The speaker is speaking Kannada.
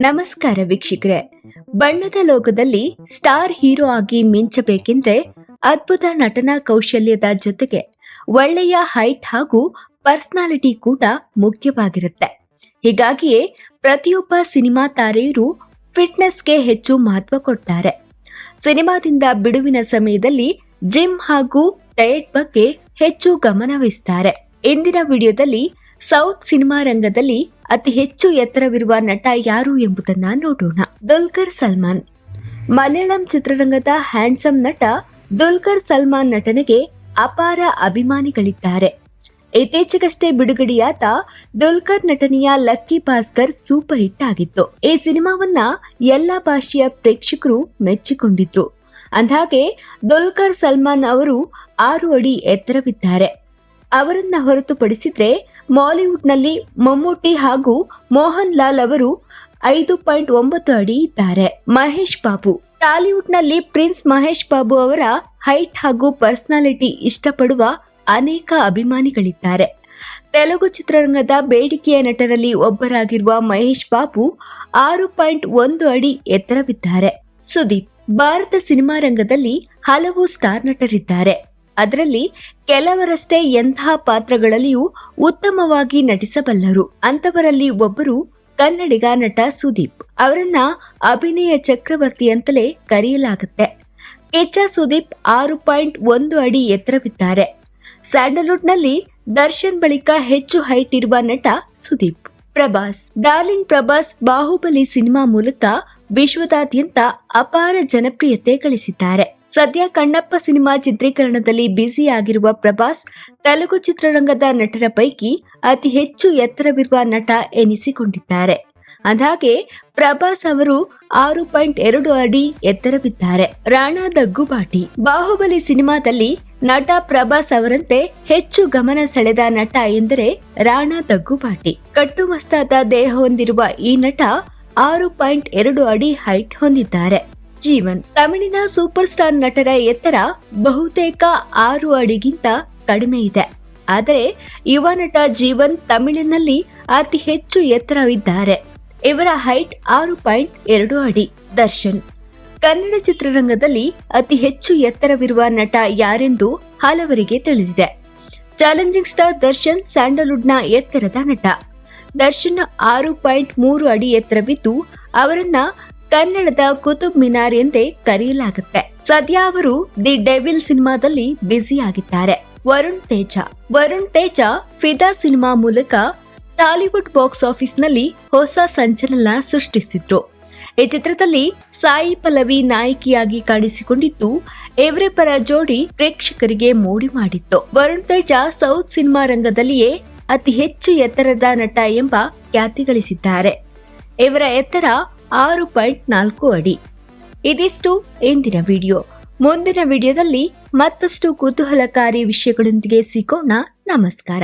ನಮಸ್ಕಾರ ವೀಕ್ಷಕರೇ. ಬಣ್ಣದ ಲೋಕದಲ್ಲಿ ಸ್ಟಾರ್ ಹೀರೋ ಆಗಿ ಮಿಂಚಬೇಕೆಂದ್ರೆ ಅದ್ಭುತ ನಟನಾ ಕೌಶಲ್ಯದ ಜೊತೆಗೆ ಒಳ್ಳೆಯ ಹೈಟ್ ಹಾಗೂ ಪರ್ಸನಾಲಿಟಿ ಕೂಡ ಮುಖ್ಯವಾಗಿರುತ್ತೆ. ಹೀಗಾಗಿಯೇ ಪ್ರತಿಯೊಬ್ಬ ಸಿನಿಮಾ ತಾರೆಯರು ಫಿಟ್ನೆಸ್ಗೆ ಹೆಚ್ಚು ಮಹತ್ವ ಕೊಡ್ತಾರೆ. ಸಿನಿಮಾದಿಂದ ಬಿಡುವಿನ ಸಮಯದಲ್ಲಿ ಜಿಮ್ ಹಾಗೂ ಡಯಟ್ ಬಗ್ಗೆ ಹೆಚ್ಚು ಗಮನವಹಿಸ್ತಾರೆ. ಇಂದಿನ ವಿಡಿಯೋದಲ್ಲಿ ಸೌತ್ ಸಿನಿಮಾ ರಂಗದಲ್ಲಿ ಅತಿ ಹೆಚ್ಚು ಎತ್ತರವಿರುವ ನಟ ಯಾರು ಎಂಬುದನ್ನ ನೋಡೋಣ. ದುಲ್ಕರ್ ಸಲ್ಮಾನ್. ಮಲಯಾಳಂ ಚಿತ್ರರಂಗದ ಹ್ಯಾಂಡ್ಸಮ್ ನಟ ದುಲ್ಕರ್ ಸಲ್ಮಾನ್ ನಟನೆಗೆ ಅಪಾರ ಅಭಿಮಾನಿಗಳಿದ್ದಾರೆ. ಇತ್ತೀಚೆಗಷ್ಟೇ ಬಿಡುಗಡೆಯಾದ ದುಲ್ಕರ್ ನಟನೆಯ ಲಕ್ಕಿ ಭಾಸ್ಕರ್ ಸೂಪರ್ ಹಿಟ್ ಆಗಿತ್ತು. ಈ ಸಿನಿಮಾವನ್ನ ಎಲ್ಲಾ ಭಾಷೆಯ ಪ್ರೇಕ್ಷಕರು ಮೆಚ್ಚಿಕೊಂಡಿದ್ರು. ಅಂದ್ಹಾಗೆ ದುಲ್ಕರ್ ಸಲ್ಮಾನ್ ಅವರು ಆರು ಅಡಿ ಎತ್ತರವಿದ್ದಾರೆ. ಅವರನ್ನ ಹೊರತುಪಡಿಸಿದ್ರೆ ಮಾಲಿವುಡ್ನಲ್ಲಿ ಮಮ್ಮೂಟಿ ಹಾಗೂ ಮೋಹನ್ ಲಾಲ್ ಅವರು ಐದು ಪಾಯಿಂಟ್ ಒಂಬತ್ತು ಅಡಿ ಇದ್ದಾರೆ. ಮಹೇಶ್ ಬಾಬು. ಟಾಲಿವುಡ್ನಲ್ಲಿ ಪ್ರಿನ್ಸ್ ಮಹೇಶ್ ಬಾಬು ಅವರ ಹೈಟ್ ಹಾಗೂ ಪರ್ಸನಾಲಿಟಿ ಇಷ್ಟಪಡುವ ಅನೇಕ ಅಭಿಮಾನಿಗಳಿದ್ದಾರೆ. ತೆಲುಗು ಚಿತ್ರರಂಗದ ಬೇಡಿಕೆಯ ನಟರಲ್ಲಿ ಒಬ್ಬರಾಗಿರುವ ಮಹೇಶ್ ಬಾಬು ಆರು ಪಾಯಿಂಟ್ ಒಂದು ಅಡಿ ಎತ್ತರವಿದ್ದಾರೆ. ಸುದೀಪ್, ಭಾರತ ಸಿನಿಮಾ ರಂಗದಲ್ಲಿ ಹಲವು ಸ್ಟಾರ್ ನಟರಿದ್ದಾರೆ. ಅದರಲ್ಲಿ ಕೆಲವರಷ್ಟೇ ಎಂತಹ ಪಾತ್ರಗಳಲ್ಲಿಯೂ ಉತ್ತಮವಾಗಿ ನಟಿಸಬಲ್ಲರು. ಅಂತವರಲ್ಲಿ ಒಬ್ಬರು ಕನ್ನಡಿಗ ನಟ ಸುದೀಪ್. ಅವರನ್ನ ಅಭಿನಯ ಚಕ್ರವರ್ತಿ ಅಂತಲೇ ಕರೆಯಲಾಗುತ್ತೆ. ಕಿಚ್ಚ ಸುದೀಪ್ ಆರು ಪಾಯಿಂಟ್ ಒಂದು ಅಡಿ ಎತ್ತರವಿದ್ದಾರೆ. ಸ್ಯಾಂಡಲ್ವುಡ್ನಲ್ಲಿ ದರ್ಶನ್ ಬಳಿಕ ಹೆಚ್ಚು ಹೈಟ್ ಇರುವ ನಟ ಸುದೀಪ್. ಪ್ರಭಾಸ್. ಡಾರ್ಲಿಂಗ್ ಪ್ರಭಾಸ್ ಬಾಹುಬಲಿ ಸಿನಿಮಾ ಮೂಲಕ ವಿಶ್ವದಾದ್ಯಂತ ಅಪಾರ ಜನಪ್ರಿಯತೆ ಗಳಿಸಿದ್ದಾರೆ. ಸದ್ಯ ಕಣ್ಣಪ್ಪ ಸಿನಿಮಾ ಚಿತ್ರೀಕರಣದಲ್ಲಿ ಬ್ಯುಸಿಯಾಗಿರುವ ಪ್ರಭಾಸ್, ತೆಲುಗು ಚಿತ್ರರಂಗದ ನಟರ ಪೈಕಿ ಅತಿ ಹೆಚ್ಚು ಎತ್ತರವಿರುವ ನಟ ಎನಿಸಿಕೊಂಡಿದ್ದಾರೆ. ಅಂದಾಗೆ ಪ್ರಭಾಸ್ ಅವರು ಆರು ಪಾಯಿಂಟ್ ಎರಡು ಅಡಿ ಎತ್ತರವಿದ್ದಾರೆ. ರಾಣಾ ದಗ್ಗುಬಾಟಿ ಬಾಹುಬಲಿ ಸಿನಿಮಾದಲ್ಲಿ ನಟ ಪ್ರಭಾಸ್ ಅವರಂತೆ ಹೆಚ್ಚು ಗಮನ ಸೆಳೆದ ನಟ ಎಂದರೆ ರಾಣಾ ದಗ್ಗುಬಾಟಿ. ಕಟ್ಟುಮಸ್ತಾದ ದೇಹ ಹೊಂದಿರುವ ಈ ನಟ ಆರು ಪಾಯಿಂಟ್ ಎರಡು ಅಡಿ ಹೈಟ್ ಹೊಂದಿದ್ದಾರೆ. ಜೀವನ್, ತಮಿಳಿನ ಸೂಪರ್ ಸ್ಟಾರ್ ನಟರ ಎತ್ತರ ಬಹುತೇಕ ಆರು ಅಡಿಗಿಂತ ಕಡಿಮೆ ಇದೆ. ಆದರೆ, ಯುವ ನಟ ಜೀವನ್ ತಮಿಳಿನಲ್ಲಿ ಅತಿ ಹೆಚ್ಚು ಎತ್ತರವಿದ್ದಾರೆ. ಇವರ ಹೈಟ್ ಆರು ಪಾಯಿಂಟ್ ಎರಡು ಅಡಿ. ದರ್ಶನ್, ಕನ್ನಡ ಚಿತ್ರರಂಗದಲ್ಲಿ ಅತಿ ಹೆಚ್ಚು ಎತ್ತರವಿರುವ ನಟ ಯಾರೆಂದು ಹಲವರಿಗೆ ತಿಳಿದಿದೆ. ಚಾಲೆಂಜಿಂಗ್ ಸ್ಟಾರ್ ದರ್ಶನ್ ಸ್ಯಾಂಡಲ್ವುಡ್ನ ಎತ್ತರದ ನಟ. ದರ್ಶನ್ ಆರು ಪಾಯಿಂಟ್ ಮೂರು ಅಡಿ ಎತ್ತರವಿದ್ದು, ಅವರನ್ನ ಕನ್ನಡದ ಕುತುಬ್ ಮಿನಾರ್ ಎಂದೇ ಕರೆಯಲಾಗುತ್ತೆ. ಸದ್ಯ ಅವರು ದಿ ಡೆವಿಲ್ ಸಿನಿಮಾದಲ್ಲಿ ಬ್ಯುಸಿ ಆಗಿದ್ದಾರೆ ವರುಣ್ ತೇಜ. ವರುಣ್ ತೇಜ ಫಿದಾ ಸಿನಿಮಾ ಮೂಲಕ ಟಾಲಿವುಡ್ ಬಾಕ್ಸ್ ಆಫೀಸ್ನಲ್ಲಿ ಹೊಸ ಸಂಚಲನ ಸೃಷ್ಟಿಸಿದ್ರು. ಈ ಚಿತ್ರದಲ್ಲಿ ಸಾಯಿ ಪಲ್ಲವಿ ನಾಯಕಿಯಾಗಿ ಕಾಣಿಸಿಕೊಂಡಿದ್ದು ಪರ ಜೋಡಿ ಪ್ರೇಕ್ಷಕರಿಗೆ ಮೋಡಿ ಮಾಡಿತ್ತು. ವರುಣ್ ತೇಜ ಸೌತ್ ಸಿನಿಮಾ ರಂಗದಲ್ಲಿಯೇ ಅತಿ ಹೆಚ್ಚು ಎತ್ತರದ ನಟ ಎಂಬ ಖ್ಯಾತಿ ಗಳಿಸಿದ್ದಾರೆ. ಇವರ ಎತ್ತರ ಆರು ಪಾಯಿಂಟ್ ನಾಲ್ಕು ಅಡಿ. ಇದಿಷ್ಟು ಇಂದಿನ ವಿಡಿಯೋ. ಮುಂದಿನ ವಿಡಿಯೋದಲ್ಲಿ ಮತ್ತಷ್ಟು ಕುತೂಹಲಕಾರಿ ವಿಷಯಗಳೊಂದಿಗೆ ಸಿಗೋಣ. ನಮಸ್ಕಾರ.